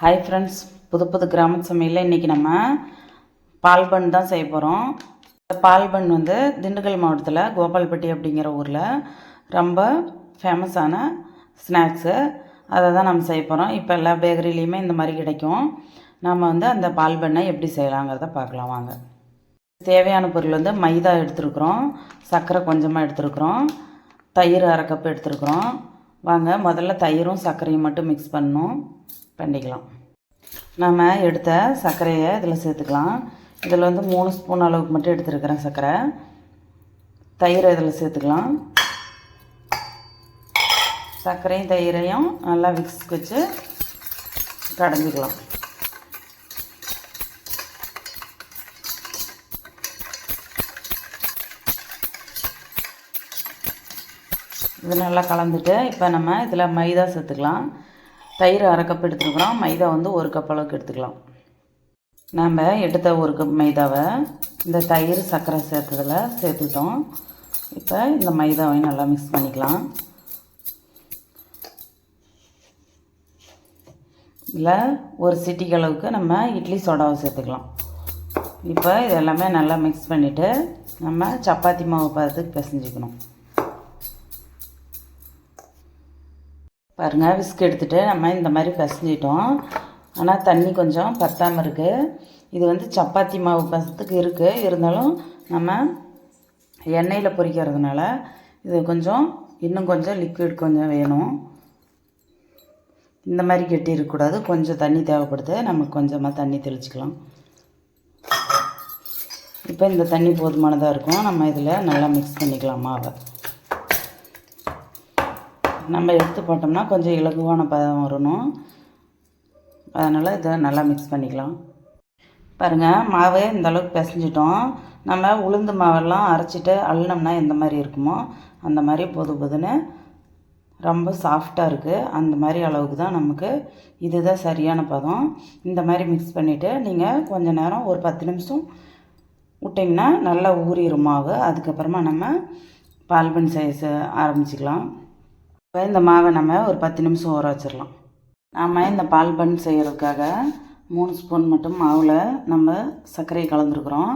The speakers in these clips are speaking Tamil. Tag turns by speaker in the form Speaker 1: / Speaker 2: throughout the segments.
Speaker 1: ஹாய் ஃப்ரெண்ட்ஸ் புது புது கிராம சமையலில் இன்றைக்கி நம்ம பால் பன் தான் செய்ய போகிறோம் இந்த பால் பன் வந்து திண்டுக்கல் மாவட்டத்தில் கோபால்பட்டி அப்படிங்கிற ஊரில் ரொம்ப ஃபேமஸான ஸ்நாக்ஸு அதை தான் நம்ம செய்ய போகிறோம் இப்போ எல்லா பேக்கரிலையுமே இந்த மாதிரி கிடைக்கும். நம்ம வந்து அந்த பால் பண்ணை எப்படி செய்யலாங்கிறத பார்க்கலாம் வாங்க. தேவையான பொருள் வந்து மைதா எடுத்துருக்குறோம். சர்க்கரை கொஞ்சமாக எடுத்துருக்குறோம். தயிர் அரை கப் எடுத்துருக்குறோம். வாங்க முதல்ல தயிரும் சர்க்கரையும் மட்டும் மிக்ஸ் பண்ணணும். பண்ணிக்கலாம். நாம் எடுத்த சர்க்கரையை இதில் சேர்த்துக்கலாம். இதில் வந்து மூணு ஸ்பூன் அளவுக்கு மட்டும் எடுத்துருக்கிறேன் சர்க்கரை. தயிரை இதில் சேர்த்துக்கலாம். சர்க்கரையும் தயிரையும் நல்லா மிக்ஸ் வச்சு கடைஞ்சிக்கலாம். இது நல்லா கலந்துட்டு இப்போ நம்ம இதில் மைதா சேர்த்துக்கலாம். தயிர் அரை கப் எடுத்துருக்குறோம். மைதா வந்து ஒரு கப் அளவுக்கு எடுத்துக்கலாம். நாம் எடுத்த ஒரு கப் மைதாவை இந்த தயிர் சர்க்கரை சேர்த்ததில் சேர்த்துட்டோம். இப்போ இந்த மைதாவையும் நல்லா மிக்ஸ் பண்ணிக்கலாம். இதில் ஒரு சிட்டிக்கு அளவுக்கு நம்ம இட்லி சோடாவை சேர்த்துக்கலாம். இப்போ இதெல்லாமே நல்லா மிக்ஸ் பண்ணிவிட்டு நம்ம சப்பாத்தி மாவு பதத்துக்கு பிசைஞ்சிக்கணும். பாருங்கள் விஸ்க் எடுத்துகிட்டு நம்ம இந்த மாதிரி பசஞ்சிட்டோம். ஆனால் தண்ணி கொஞ்சம் பத்தாமல் இருக்குது இது வந்து சப்பாத்தி மாவு பசத்துக்கு இருக்குது இருந்தாலும் நம்ம எண்ணெயில் பொரிக்கிறதுனால இது கொஞ்சம் இன்னும் கொஞ்சம் லிக்விட் கொஞ்சம் வேணும். இந்த மாதிரி கெட்டி இருக்கக்கூடாது கொஞ்சம் தண்ணி தேவைப்படுது. நமக்கு கொஞ்சமாக தண்ணி தெளிச்சிக்கலாம். இப்போ இந்த தண்ணி போதுமானதாக இருக்கும். நம்ம இதில் நல்லா மிக்ஸ் பண்ணிக்கலாம் மாவை. நம்ம எடுத்து போட்டோம்னா கொஞ்சம் இலகுவான பதம் வரணும். அதனால் இதை நல்லா மிக்ஸ் பண்ணிக்கலாம். பாருங்கள் மாவு இந்தளவுக்கு பிசைஞ்சிட்டோம். நம்ம உளுந்து மாவெல்லாம் அரைச்சிட்டு அள்ளினோம்னா எந்த மாதிரி இருக்குமோ அந்த மாதிரி பொது பொதுன்னு ரொம்ப சாஃப்டாக இருக்குது அந்த மாதிரி அளவுக்கு தான் நமக்கு இதுதான் சரியான பதம். இந்த மாதிரி மிக்ஸ் பண்ணிவிட்டு நீங்கள் கொஞ்சம் நேரம் ஒரு பத்து நிமிஷம் விட்டிங்கன்னா நல்லா ஊறிடும் மாவு. அதுக்கப்புறமா நம்ம பால்பன் செய்ய ஆரம்பிச்சிக்கலாம். இப்போ இந்த மாவை நம்ம ஒரு பத்து நிமிஷம் ஊற வச்சிடலாம். நாம் இந்த பால் பன் செய்கிறதுக்காக மூணு ஸ்பூன் மட்டும் மாவில் நம்ம சர்க்கரையை கலந்துருக்குறோம்.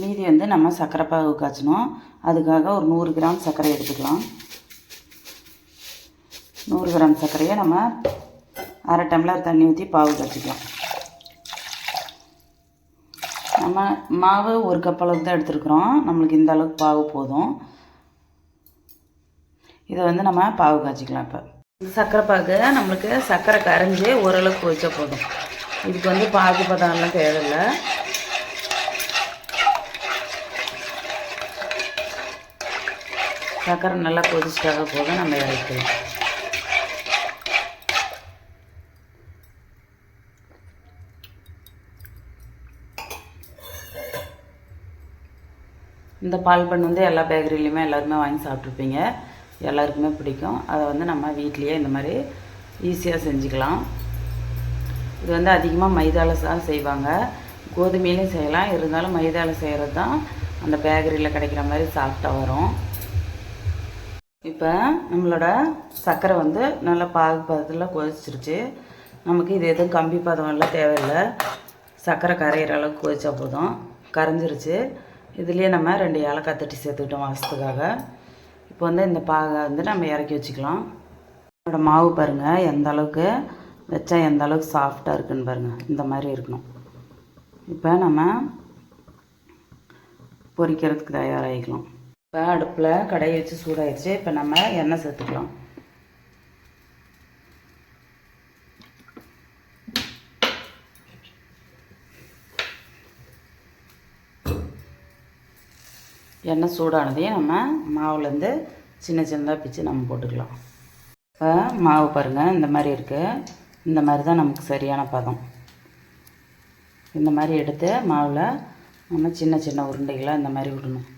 Speaker 1: மீதி வந்து நம்ம சர்க்கரை பாகு காய்ச்சணும். அதுக்காக ஒரு நூறு கிராம் சர்க்கரை எடுத்துக்கலாம். நூறு கிராம் சர்க்கரையை நம்ம அரை டம்ளர் தண்ணி ஊற்றி பாவு காய்ச்சிக்கலாம். நம்ம மாவு ஒரு கப் அளவுக்கு தான் எடுத்துருக்குறோம். நம்மளுக்கு இந்த அளவுக்கு பாவு போதும். இதை வந்து நம்ம பாவு காய்ச்சிக்கலாம் இப்போ. சர்க்கரை பாகு நம்மளுக்கு சர்க்கரை கரைஞ்சி ஓரளவுக்கு வச்சா போதும். இதுக்கு வந்து பாகு பதம்லாம் தேவையில்லை. சர்க்கரை நல்லா கொதிச்சிட்டாக போதும் நம்ம இறக்கலாம் இந்த பால் பண்ணு வந்து எல்லா பேக்கரிலையுமே எல்லாருமே வாங்கி சாப்பிட்ருப்பீங்க எல்லாருக்குமே பிடிக்கும். அதை வந்து நம்ம வீட்லேயே இந்த மாதிரி ஈஸியாக செஞ்சுக்கலாம். இது வந்து அதிகமாக மைதாவில் தான் செய்வாங்க. கோதுமையிலையும் செய்யலாம். இருந்தாலும் மைதாவில் செய்கிறது தான் அந்த பேக்கரியில் கிடைக்கிற மாதிரி சாஃப்டாக வரும். இப்போ நம்மளோட சர்க்கரை வந்து நல்லா பாகு பதத்தில் கொதிச்சிருச்சு. நமக்கு இது எதுவும் கம்பி பதமெல்லாம் தேவையில்லை. சர்க்கரை கரையிற அளவுக்கு கொதிச்சா போதும். கரைஞ்சிருச்சு. இதுலேயே நம்ம ரெண்டு ஏலக்காய் தட்டி சேர்த்துக்கிட்டோம் வாசத்துக்காக. இப்போ வந்து இந்த பாகை வந்து நம்ம இறக்கி வச்சுக்கலாம். என்னோட மாவு பாருங்கள் எந்த அளவுக்கு வச்சா எந்த அளவுக்கு சாஃப்டாக இருக்குன்னு பாருங்கள் இந்த மாதிரி இருக்கணும். இப்போ நம்ம பொரிக்கிறதுக்கு தயாராகிக்கலாம். இப்போ அடுப்பில் கடையை வச்சு சூடாயிடுச்சு. இப்போ நம்ம எண்ணெய் சேர்த்துக்கலாம். எண்ணெய் சூடானதையும் நம்ம மாவுலேருந்து சின்ன சின்னதாக பிச்சு நம்ம போட்டுக்கலாம். இப்போ மாவு பாருங்கள் இந்த மாதிரி இருக்குது இந்த மாதிரி தான் நமக்கு சரியான பதம். இந்த மாதிரி எடுத்து மாவில் நம்ம சின்ன சின்ன உருண்டைகளாக இந்த மாதிரி விடணும்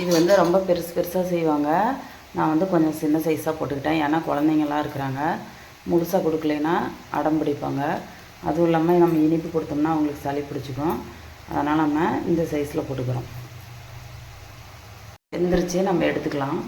Speaker 1: இது வந்து ரொம்ப பெருசு பெருசாக செய்வாங்க. நான் வந்து கொஞ்சம் சின்ன சைஸாக போட்டுக்கிட்டேன். ஏன்னா குழந்தைங்களாம் இருக்கிறாங்க. முழுசாக கொடுக்கலைன்னா அடம் பிடிப்பாங்க. அதுவும் இல்லாமல் நம்ம இனிப்பு கொடுத்தோம்னா அவங்களுக்கு சளி பிடிச்சிக்கும். அதனால் நம்ம இந்த சைஸில் போட்டுக்கிறோம். எந்திரிச்சு நம்ம எடுத்துக்கலாம்.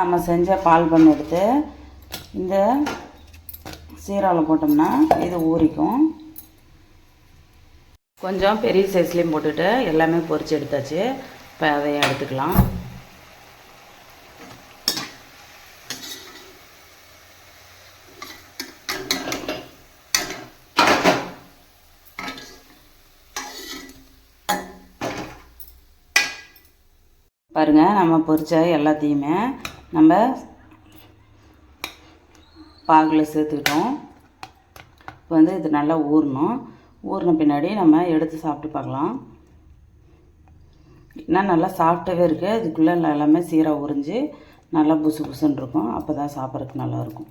Speaker 1: நம்ம செஞ்ச பால் பண்ணு எடுத்து இந்த சீராவில் போட்டோம்னா இது ஊறிக்கும். கொஞ்சம் பெரிய சைஸ்லேயும் போட்டுட்டு எல்லாமே பொறிச்சு எடுத்தாச்சு. இப்போ அதையும் எடுத்துக்கலாம். பாருங்கள் நம்ம பொரிச்ச எல்லாத்தையுமே நம்ம பாகில் சேர்த்துக்கிட்டோம். இப்போ வந்து இது நல்லா ஊறணும். ஊறின பின்னாடி நம்ம எடுத்து சாப்பிட்டு பார்க்கலாம். ஏன்னா நல்லா சாஃப்டாகவே இருக்குது அதுக்குள்ளே எல்லாமே சீராக உறிஞ்சு நல்லா புசு புசுன்னு இருக்கும். அப்போ தான் சாப்பிட்றதுக்கு நல்லாயிருக்கும்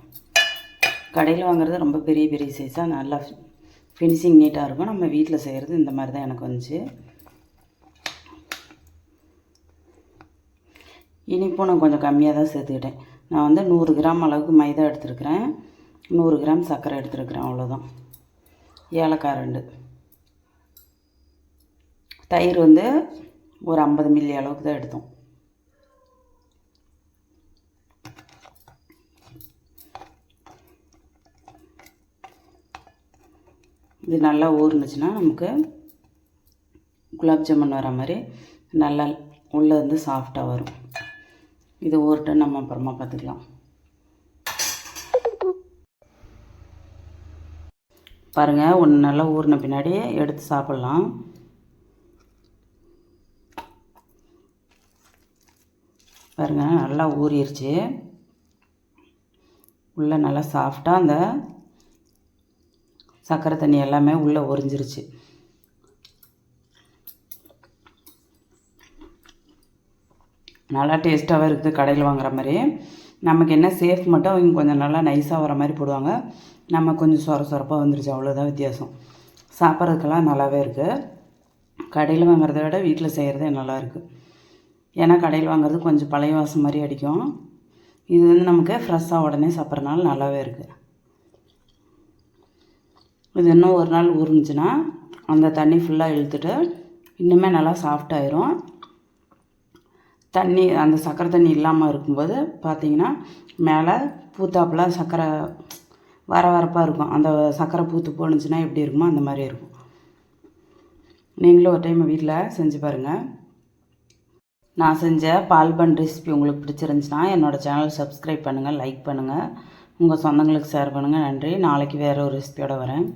Speaker 1: கடையில் வாங்குறது ரொம்ப பெரிய பெரிய சைஸாக நல்லா ஃபினிஷிங் நீட்டாக இருக்கும். நம்ம வீட்டில் செய்கிறது இந்த மாதிரி தான் எனக்கு வந்துச்சு. இனிப்பும் நான் கொஞ்சம் கம்மியாக தான் சேர்த்துக்கிட்டேன். நான் வந்து நூறு கிராம் அளவுக்கு மைதா எடுத்துருக்கிறேன். நூறு கிராம் சர்க்கரை எடுத்துருக்கிறேன் அவ்வளோதான் ஏலக்காய் ரெண்டு. தயிர் வந்து ஒரு ஐம்பது மில்லி அளவுக்கு தான் எடுத்தோம். இது நல்லா ஊறுனுச்சுன்னா நமக்கு குலாப் ஜாமுன் வர மாதிரி நல்லா உள்ளே வந்து சாஃப்டாக வரும். இது ஊறட்டும் நம்ம அப்புறமா பார்த்துக்கலாம். பாருங்கள் ஒன்று நல்லா ஊறின பின்னாடி எடுத்து சாப்பிட்லாம். பாருங்கள் நல்லா ஊறிடுச்சு உள்ளே நல்லா சாஃப்டாக அந்த சர்க்கரை தண்ணி எல்லாமே உள்ளே உறிஞ்சிருச்சு. நல்லா டேஸ்ட்டாகவும் இருக்குது கடையில் வாங்குற மாதிரி. நமக்கு என்ன சேஃப் மட்டும் அவங்க கொஞ்சம் நல்லா நைஸாக வர மாதிரி போடுவாங்க. நம்ம கொஞ்சம் சொர சொரப்பாக வந்துருச்சு அவ்வளோதான் வித்தியாசம். சாப்பிட்றதுக்கெல்லாம் நல்லாவே இருக்குது கடையில் வாங்குறத விட வீட்டில் செய்கிறதே நல்லாயிருக்கு ஏன்னா கடையில் வாங்குறது கொஞ்சம் பழைய வாசம் மாதிரி அடிக்கும். இது வந்து நமக்கு ஃப்ரெஷ்ஷாக உடனே சாப்பிட்றதுனால நல்லாவே இருக்குது இது இன்னும் ஒரு நாள் ஊறுனுச்சுன்னா அந்த தண்ணி ஃபுல்லாக இழுத்துட்டு இன்னுமே நல்லா சாஃப்டாயிரும் தண்ணி அந்த சர்க்கரை தண்ணி இல்லாமல் இருக்கும்போது பார்த்தீங்கன்னா மேலே பூத்தாப்பில் சர்க்கரை வர வரப்பாக இருக்கும். அந்த சர்க்கரை பூத்து போணுச்சுன்னா எப்படி இருக்குமோ அந்த மாதிரி இருக்கும். நீங்களும் ஒரு டைம் வீட்டில் செஞ்சு பாருங்கள் நான் செஞ்ச பால் பன் ரெசிபி உங்களுக்கு பிடிச்சிருந்துச்சுன்னா என்னோடய சேனல் சப்ஸ்கிரைப் பண்ணுங்கள் லைக் பண்ணுங்கள் உங்கள் சொந்தங்களுக்கு ஷேர் பண்ணுங்கள் நன்றி. நாளைக்கு வேறு ஒரு ரெசிபியோடு வரேன்.